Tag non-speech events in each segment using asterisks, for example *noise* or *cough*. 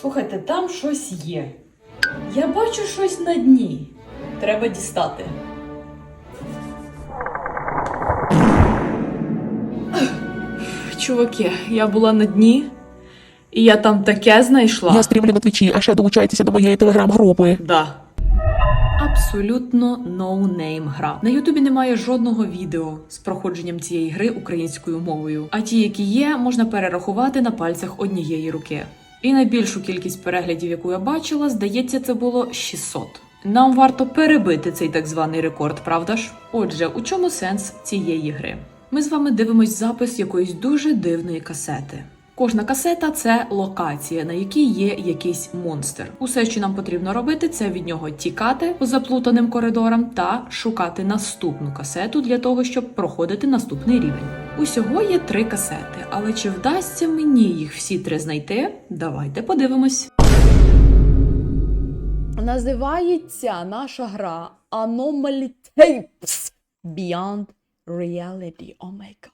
Слухайте, там щось є. Я бачу щось на дні. Треба дістати. Чуваки, я була на дні, і я там таке знайшла. Я стрімлю на твічі, а ще долучайтеся до моєї телеграм-групи. Да. Абсолютно ноунейм гра. На Ютубі немає жодного відео з проходженням цієї гри українською мовою. А ті, які є, можна перерахувати на пальцях однієї руки. І найбільшу кількість переглядів, яку я бачила, здається, це було 600. Нам варто перебити цей так званий рекорд, правда ж? Отже, у чому сенс цієї гри? Ми з вами дивимось запис якоїсь дуже дивної касети. Кожна касета це локація, на якій є якийсь монстр. Усе, що нам потрібно робити, це від нього тікати по заплутаним коридорам та шукати наступну касету для того, щоб проходити наступний рівень. Усього є три касети, але чи вдасться мені їх всі три знайти? Давайте подивимось. Називається наша гра Anomaly Tapes Beyond Reality. О май гад.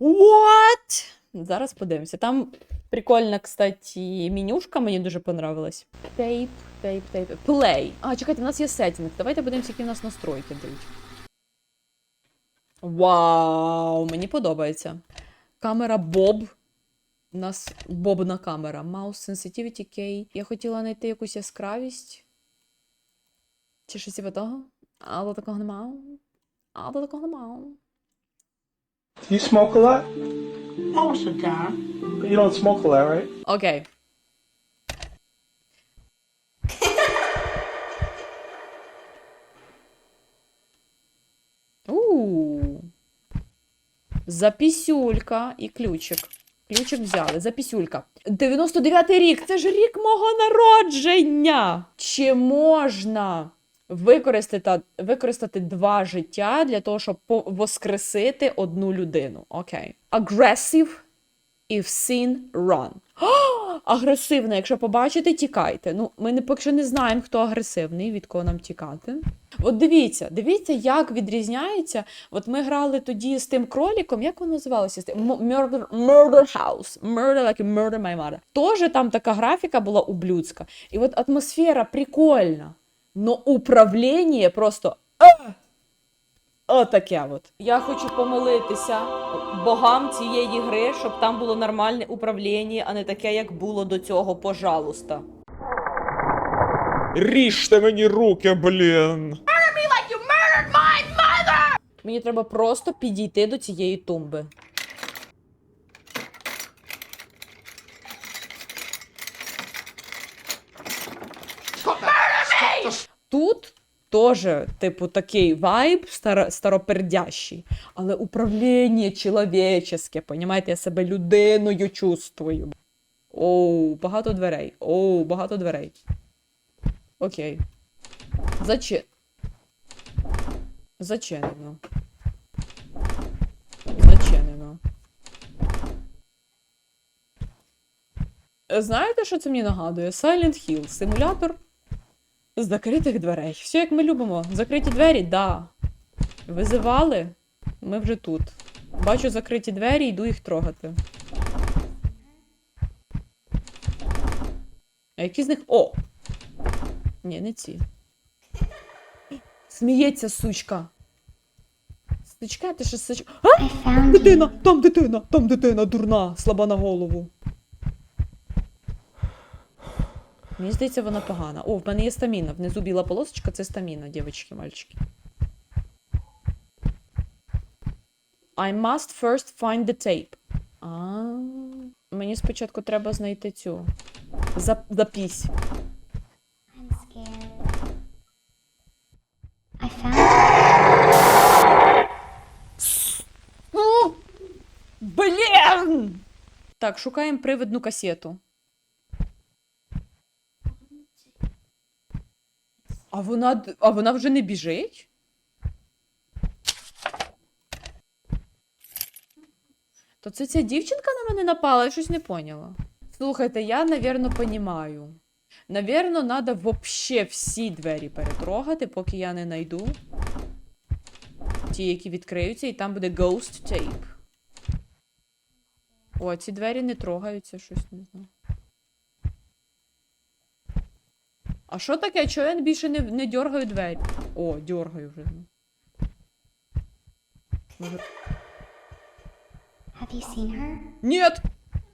What? Зараз подивимося. Там прикольна, кстати, менюшка, мені дуже понравилась. Тейп, тейп, тейп. Play. А, чекайте, в нас є сеттинг. Давайте подивимося, які в нас настройки дають. Вау, мені подобається. Камера Боб. У нас бобна камера. Mouse Sensitivity K. Я хотіла знайти якусь яскравість. Чи щось типу того? Але такого нема. Але такого нема. You smoke a lot? Most of the time. But you don't smoke a lot, right? Окей. У. Запісюлька і ключик. Ключик взяли. Запісюлька. 99-й рік. Це ж рік мого народження. Чи можна використати, використати два життя для того, щоб воскресити одну людину? Окей. Aggressive If seen, run. *gasps* О, агресивна. Якщо побачите, тікайте. Ну, ми не поки що не знаємо, хто агресивний, від кого нам тікати. От дивіться, дивіться, як відрізняється. От ми грали тоді з тим кроліком, як воно називалося? Murder, murder House. Murder, like murder my mother. Тоже там така графіка була ублюдська. І от атмосфера прикольна. Но управління просто. Отаке от. Я хочу помолитися богам цієї гри, щоб там було нормальне управління, а не таке, як було до цього, пожалуйста. Ріжте мені руки, блін. Мені треба просто підійти до цієї тумби. Теж, типу, такий вайб старо, старопердящий, але управління чоловічеське, понімаєте, я себе людиною чувствую. Оу, багато дверей. Оу, багато дверей. Окей. Зачи... Зачинено. Зачинено. Знаєте, що це мені нагадує? Silent Hill. Симулятор закритих дверей. Все як ми любимо. Закриті двері, да. Визивали. Ми вже тут. Бачу закриті двері, йду їх трогати. А які з них. О! Ні, не ці. Сміється, сучка. Сучка, ти що сучка. А! Дитина! Там дитина! Там дитина дурна, слаба на голову. Мені здається, вона погана. О, в мене є стаміна. Внизу біла полосочка це стаміна, дівчатки, мальчики. I must first find the tape. А, мені спочатку треба знайти цю. За, запись. I'm scared. I found *gasps* блін! Так, шукаємо привидну касету. А вона, а вона вже не біжить? То це ця дівчинка на мене напала, я щось не поняла. Слухайте, я, навірно, понімаю. Навірно, треба вообще всі двері перетрогати, поки я не знайду. Ті, які відкриються, і там буде Ghost Tape. О, ці двері не трогаються, щось не знаю. А що таке? Чого я більше не, не дергаю двері? О, дергаю вже. Have you seen her? Нет!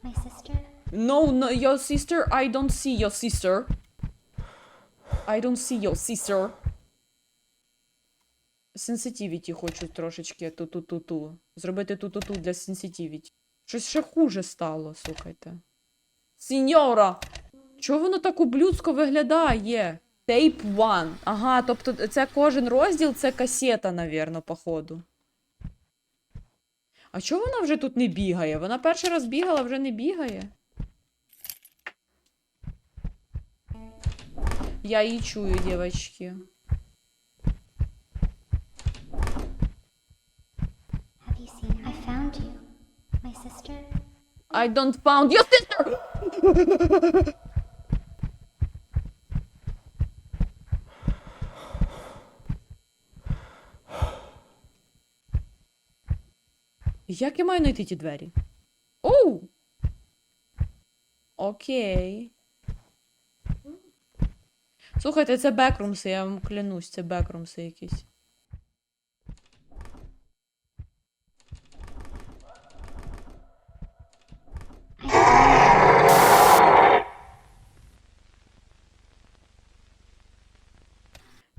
My sister? No, no, your sister, I don't see your sister. I don't see your sister. Sensitivity хочу трошечки ту-ту-ту-ту. Зробити ту-ту-ту для sensitivity. Щось ще хуже стало, слухайте. Сіньора! Чого воно так ублюдсько виглядає? Tape one. Ага, тобто це кожен розділ, це касета, навірно, походу. А чого вона вже тут не бігає? Вона перший раз бігала, вже не бігає. Я її чую, дівчатки. Have you seen her? I found you. My sister? I don't found your sister! *laughs* Як я маю знайти ті двері? Оу! Окей. Слухайте, це бекрумси, я вам клянусь, це бекрумси якісь.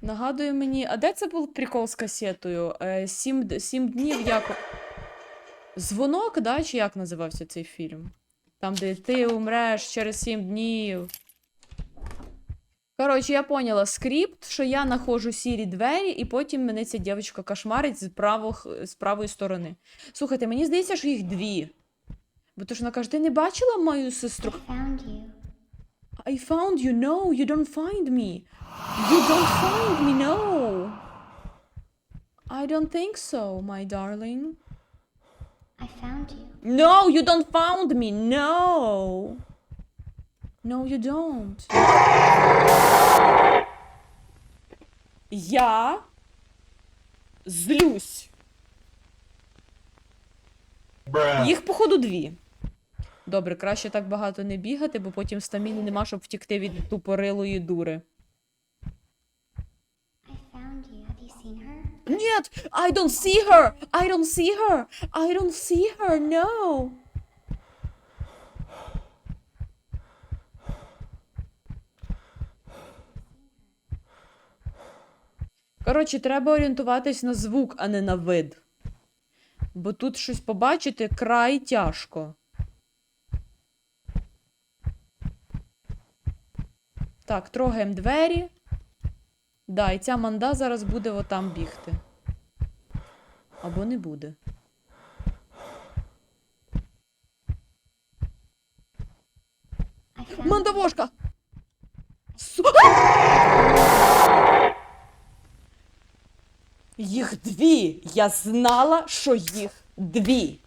Нагадує мені, а де це був прикол з касетою? Е, сім, сім днів як. Дзвонок, да? Чи як називався цей фільм? Там, де ти умреш через сім днів. Коротше, я поняла скрипт, що я знаходжу сірі двері, і потім мене ця дівчинка кошмарить з, правох, з правої сторони. Слухайте, мені здається, що їх дві. Бо то ж вона каже, ти не бачила мою сестру? I found you. I found you. No, you don't find me. You don't find me. No. I don't think so, my darling. I found you. No, you don't found me. No. No, you don't. Я злюсь. Їх, походу, дві. Добре, краще так багато не бігати, бо потім стаміни нема, щоб втікти від тупорилої дури. I found you. Have you seen her? Нет, I don't see her. I don't see her. I don't see her. No. Коротше, треба орієнтуватись на звук, а не на вид. Бо тут щось побачити край тяжко. Так, трогаємо двері. Да, і ця манда зараз буде отам бігти. Або не буде. Мандавошка! Су... Їх дві! Я знала, що їх дві.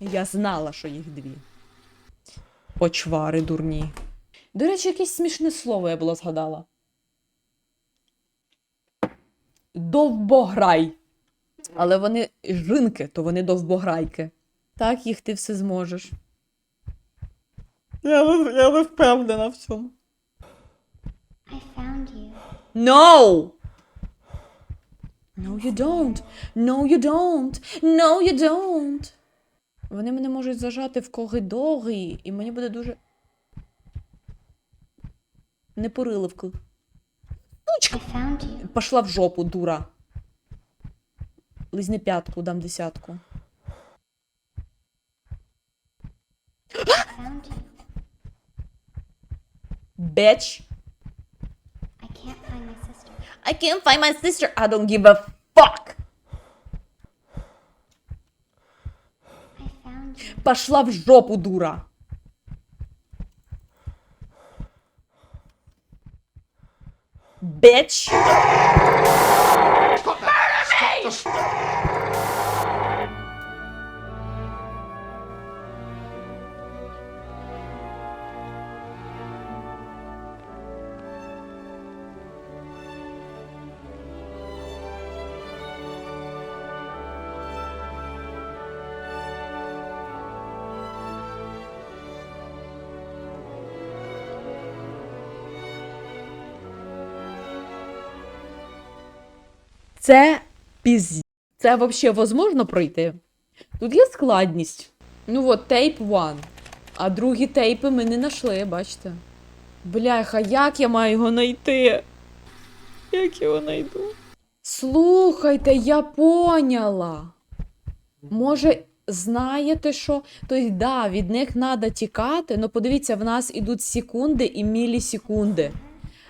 Я знала, що їх дві. Почвари дурні. До речі, якесь смішне слово я було згадала. Довбограй. Але вони жінки, то вони довбограйки. Так, їх ти все зможеш. Я, не- я не впевнена в цьому. I found you. No! No, you don't. No, you don't. No, you don't. Вони мене можуть зажати в коридорі, і мені буде дуже. Непориливку. You. Пошла в жопу, дура. Лизни п'ятку, дам десятку. Bitch. I can't find my sister. I can't find my sister. I don't give a fuck. Пошла в жопу, дура. bitch. Stop that. Stop Це піз... Це взагалі возможно пройти? Тут є складність. Ну от, тейп one. А другі тейпи ми не знайшли, бачите. Бляха, як я маю його знайти? Як його знайду? Слухайте, я поняла. Може, знаєте що? Тобто, да, від них треба тікати, але подивіться, в нас ідуть секунди і мілісекунди.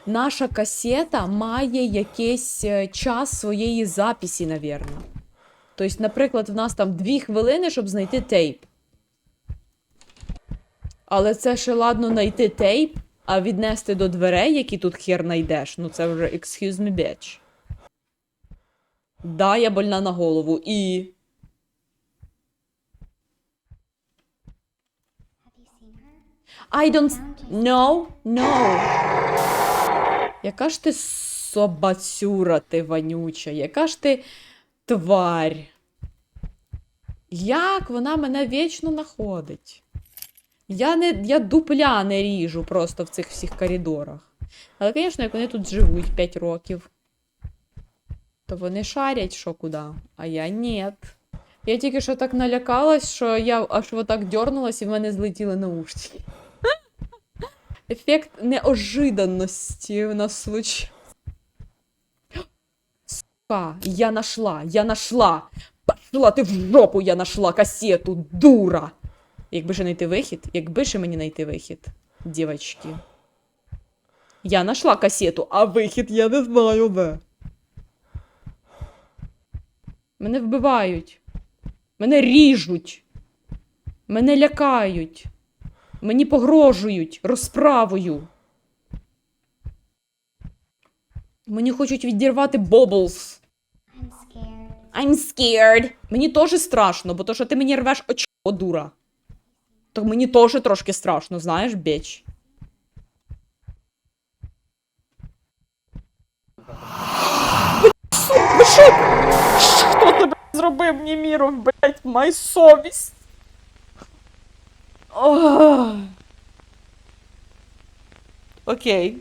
Наша касета має якийсь е, час своєї записі, навірно. Тобто, наприклад, в нас там дві хвилини, щоб знайти тейп. Але це ще ладно знайти тейп, а віднести до дверей, які тут хер знайдеш. Ну це вже excuse me, bitch. Да, я больна на голову. І. I don't... No, no. Яка ж ти собацюра, ти вонюча, яка ж ти тварь. Як вона мене вічно знаходить? Я, не, я дупля не ріжу просто в цих всіх коридорах. Але, звісно, як вони тут живуть 5 років, то вони шарять що куди, а я ні. Я тільки що так налякалась, що я аж отак дьорнулась і в мене злетіли наушники. Ефект неожиданності у нас случився. Сука, я нашла, я нашла. Пошла ти в жопу, я нашла касету, дура. Якби ще знайти вихід, якби ще мені знайти вихід, дівчатки. Я нашла касету, а вихід я не знаю де. Мене вбивають. Мене ріжуть. Мене лякають. Мені погрожують розправою. Мені хочуть відірвати Бобблс. I'm scared. I'm scared. Мені теж страшно, бо то, що ти мені рвеш очко, дура. То мені теж трошки страшно, знаєш, біч. Хто тебе зробив мені блять, май совість? Ох. Окей.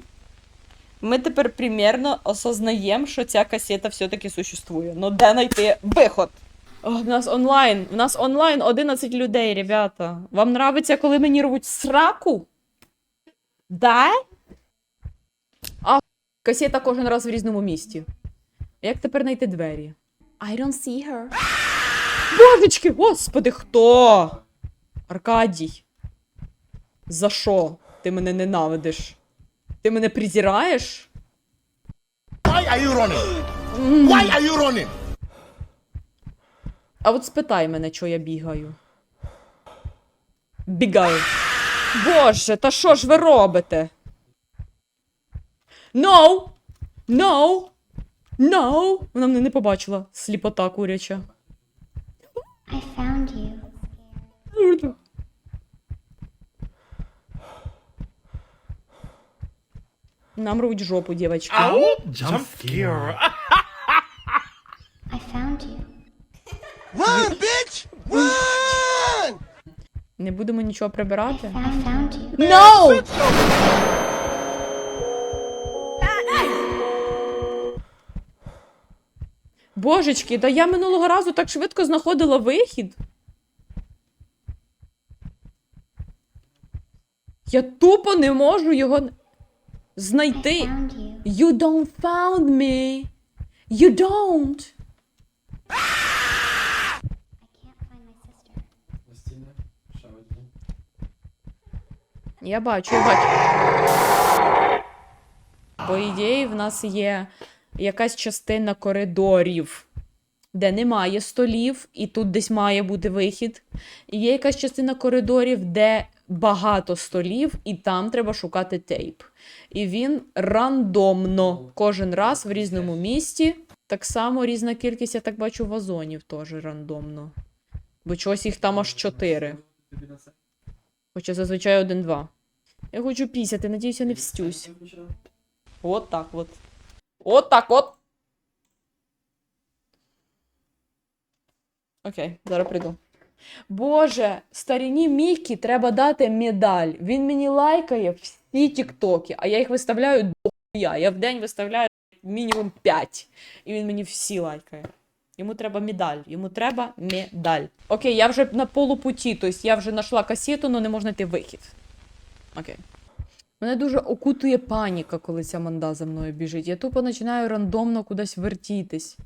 Ми тепер примірно осознаємо, що ця касета все-таки существує. Ну де знайти виход? О, в нас онлайн. В нас онлайн 11 людей, ребята. Вам нравиться, коли мені рвуть сраку? Да? А касета кожен раз в різному місті. Як тепер знайти двері? I don't see her. Божечки, господи, хто? Аркадій. За що ти мене ненавидиш? Ти мене презираєш? Why are you running? Why are you running? А от спитай мене, чого я бігаю. Бігаю. Боже, та що ж ви робите? No! No! No! Вона мене не побачила. Сліпота куряча. I found you. Нам рвуть жопу, дівчатки. Jump scare. I found you. Run, bitch! Run! Не будемо нічого прибирати. I found you. No! Божечки, да я минулого разу так швидко знаходила вихід. Я тупо не можу його знайти. you. Don't found me. You don't. Я бачу, я бачу. По ідеї, в нас є якась частина коридорів, де немає столів, і тут десь має бути вихід. І є якась частина коридорів, де багато столів, і там треба шукати тейп. І він рандомно кожен раз в різному місті. Так само різна кількість, я так бачу, вазонів теж рандомно. Бо чогось їх там аж чотири. Хоча зазвичай один-два. Я хочу пісяти, надіюсь, я не встюсь. От так от. От так от. Окей, зараз прийду. Боже, старіні Мікі треба дати медаль. Він мені лайкає всі тіктоки, а я їх виставляю до хуя. Я в день виставляю мінімум 5. І він мені всі лайкає. Йому треба медаль. Йому треба медаль. Окей, я вже на полупуті, тобто я вже знайшла касету, але не можна йти вихід. Окей. Мене дуже окутує паніка, коли ця манда за мною біжить. Я тупо починаю рандомно кудись вертітись.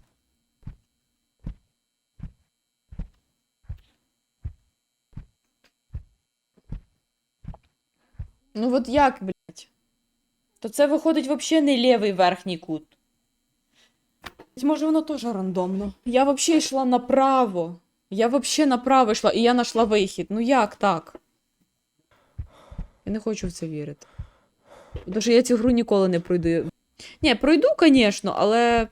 Ну от як, блядь? То це виходить взагалі не лівий верхній кут. Може, воно теж рандомно. Я взагалі йшла направо. Я взагалі направо йшла, і я знайшла вихід. Ну як так? Я не хочу в це вірити. Тому що я цю гру ніколи не пройду. Ні, пройду, звісно, але.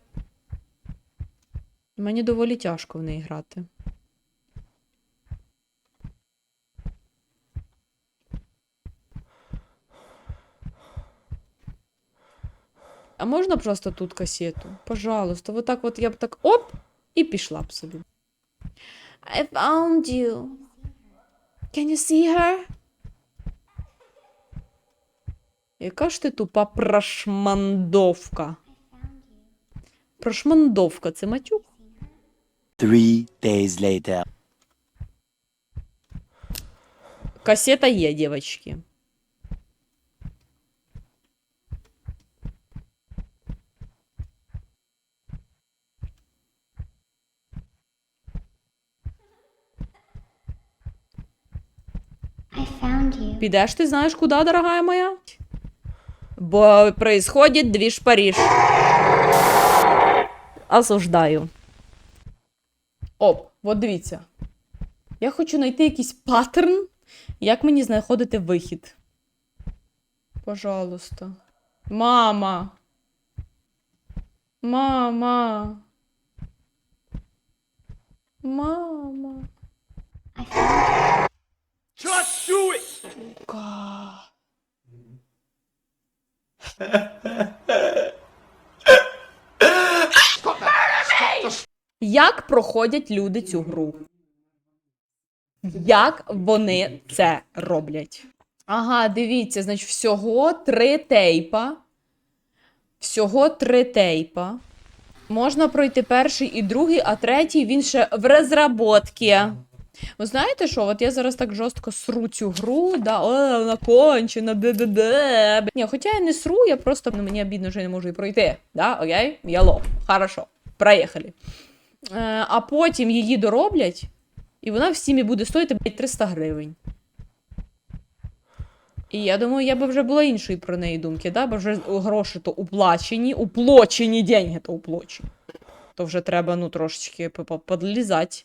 Мені доволі тяжко в неї грати. А можна просто тут касету? Пожалуйста, вот так от я б так оп, і пішла б собі. I found you. Can you see her? Яка ж ти тупа прошмандовка? Прошмандовка, це матюк? Three days later. Касета є, дівчатки. Підеш ти знаєш куди, дорогая моя? Бо происходит двіж Париж. Осуждаю. Оп, от дивіться. Я хочу знайти якийсь паттерн, як мені знаходити вихід. Пожалуйста. Мама. Мама. Мама. I do it! Ка. Як проходять люди цю гру? Як вони це роблять? Ага, дивіться, значить, всього три тейпа. Всього три тейпа. Можна пройти перший і другий, а третій він ще в розработці. Ви знаєте що? От я зараз так жорстко сру цю гру, да, о, вона кончена, де-де-де. Ні, хоча я не сру, я просто ну, мені обідно, що я не можу і пройти. Да, окей? Я. Хорошо. Проїхали. Е, а потім її дороблять, і вона в стімі буде стоїти блядь, 300 гривень. І я думаю, я би вже була іншої про неї думки, да? бо вже гроші то уплачені, уплочені деньги то уплочені. То вже треба, ну, трошечки по- подлізати.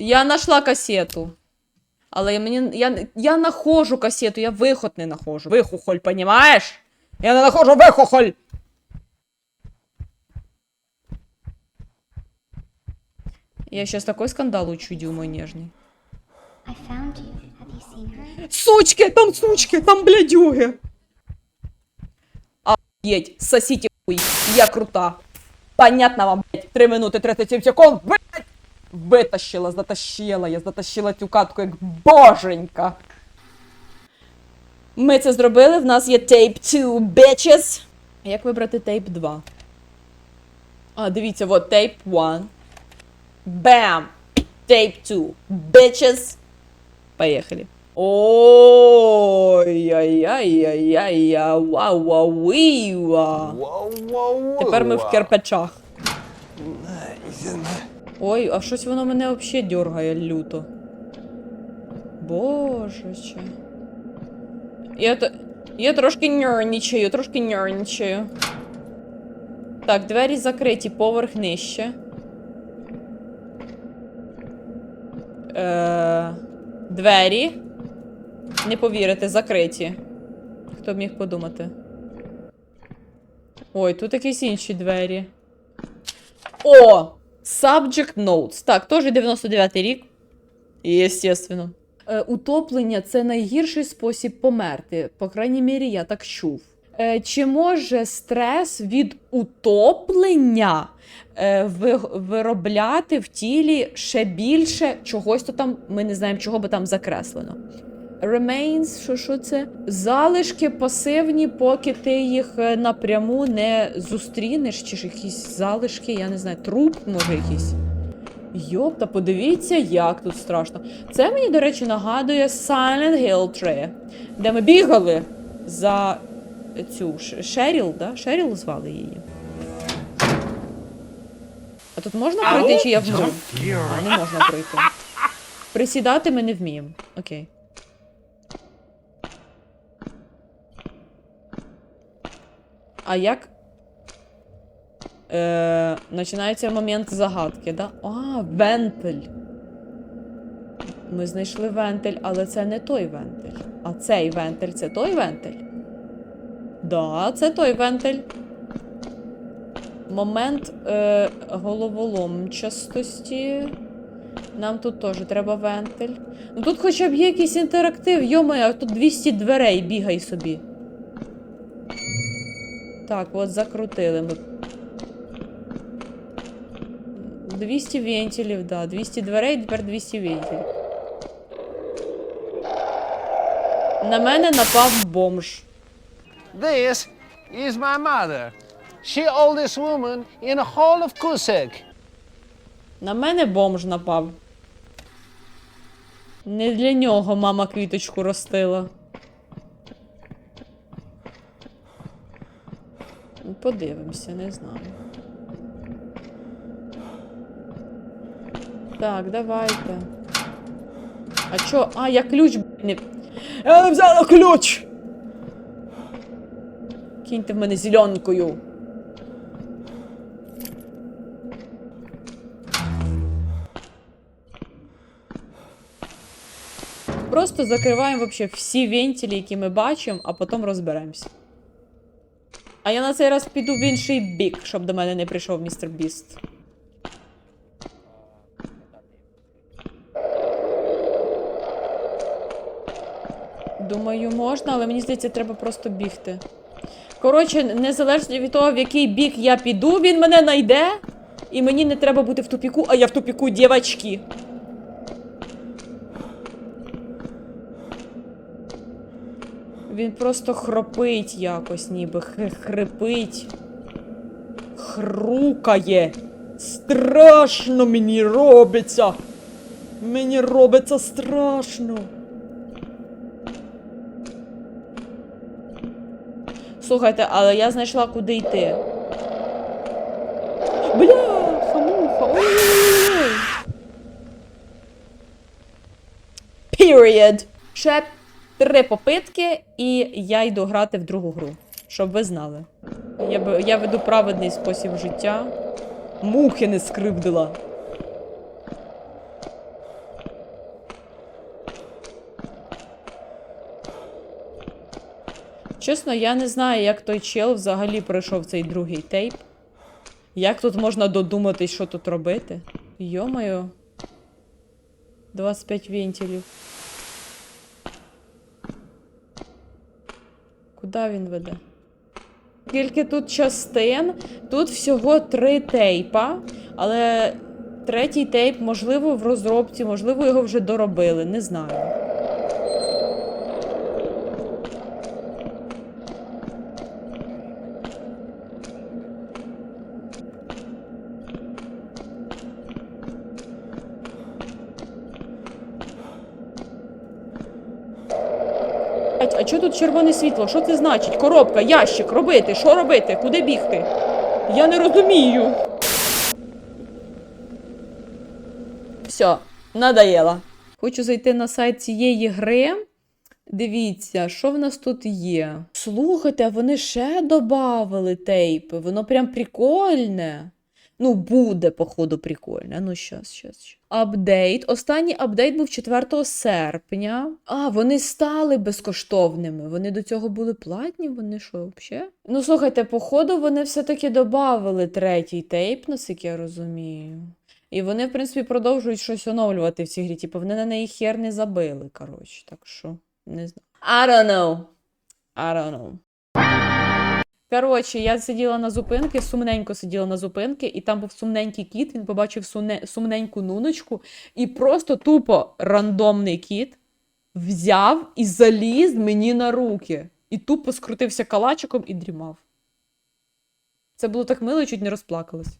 Я знайшла касету. Але я, мені, я, я нахожу касету, я виход не нахожу. Вихохоль, понімаєш? Я не нахожу вихохоль! Я сейчас такой скандал учудил, мой нежный. Сучки, там сучки, там блядюги. Охуеть, сосите хуй, я крута. Понятно вам, блядь, 3 минути 37 секунд, блядь. Витащила, затащила, я затащила цю катку як боженька. Ми це зробили, в нас є тейп 2, bitches. Як вибрати тейп 2? А, дивіться, от тейп 1. Бам! Тейп 2, bitches. Поехали. Ой-яй-яй-яй-яй, вау вау віва Тепер ми в кирпичах. Ой, а щось воно мене взагалі дергає люто. Божече. Я, я трошки нервничаю, трошки нервничаю. Так, двері закриті, поверх нижче. Е... Двері. Не повірите, закриті. Хто б міг подумати? Ой, тут якісь інші двері. О! Subject Notes. Так, теж 99-й рік. Єстественно. Е, утоплення це найгірший спосіб померти. По крайній мірі, я так чув. Е, чи може стрес від утоплення е, виробляти в тілі ще більше чогось то там, ми не знаємо, чого би там закреслено. Remains, що, що це? Залишки пасивні, поки ти їх е, напряму не зустрінеш, чи ж якісь залишки, я не знаю, труп, може якийсь. Йопта, подивіться, як тут страшно. Це мені, до речі, нагадує Silent Hill 3, де ми бігали за цю Шеріл, да? Шеріл звали її. А тут можна пройти, чи я вмру? А, не можна пройти. Присідати ми не вміємо. Окей. А як? Е, починається момент загадки, да? А, вентиль. Ми знайшли вентиль, але це не той вентиль. А цей вентиль це той вентиль? Да, це той вентиль. Момент е, головоломчастості. Нам тут теж треба вентиль. Ну тут хоча б є якийсь інтерактив, йомаю, а тут 200 дверей, бігай собі. Так, от закрутили ми. 200 вентилів, да. 200 дверей, тепер 200 вентилів. На мене напав бомж. This is my mother. She oldest woman in the whole of Kusek. На мене бомж напав. Не для нього мама квіточку ростила. Подивимося, не знаю. Так, давайте. А чо? А, я ключ не. Я не взяла ключ! Кіньте в мене зеленкою. Просто закриваємо всі вентилі, які ми бачимо, а потім розберемося. А я на цей раз піду в інший бік, щоб до мене не прийшов містер Біст. Думаю, можна, але мені здається, треба просто бігти. Коротше, незалежно від того, в який бік я піду, він мене знайде. І мені не треба бути в тупіку, а я в тупіку, дівчатки. Він просто хропить якось, ніби хрипить. Хрукає. Страшно мені робиться. Мені робиться страшно. Слухайте, але я знайшла куди йти. Бля, хамуха. Ой-ой-ой. Period. Ще три попитки, і я йду грати в другу гру. Щоб ви знали. Я, я веду праведний спосіб життя. Мухи не скривдила. Чесно, я не знаю, як той чел взагалі пройшов цей другий тейп. Як тут можна додуматись, що тут робити? Йомаю. 25 вентилів. Куди він веде? Скільки тут частин? Тут всього три тейпа, але третій тейп, можливо, в розробці, можливо, його вже доробили, не знаю. Червоне світло? Що це значить? Коробка, ящик, робити, що робити? Куди бігти? Я не розумію. Все, надоело. Хочу зайти на сайт цієї гри. Дивіться, що в нас тут є. Слухайте, а вони ще додавали тейпи. Воно прям прикольне. Ну, буде, походу, прикольне. Ну, щас, щас. щас. Апдейт. Останній апдейт був 4 серпня. А, вони стали безкоштовними. Вони до цього були платні, вони що, взагалі? Ну, слухайте, походу, вони все-таки додавали третій тейп, наскільки я розумію. І вони, в принципі, продовжують щось оновлювати в цій грі. Типу, вони на неї хер не забили, коротше. Так що, не знаю. I don't know. I don't know. Коротше, я сиділа на зупинки, сумненько сиділа на зупинки, і там був сумненький кіт, він побачив сумне, сумненьку нуночку, і просто тупо рандомний кіт взяв і заліз мені на руки. І тупо скрутився калачиком і дрімав. Це було так мило, чуть не розплакалась.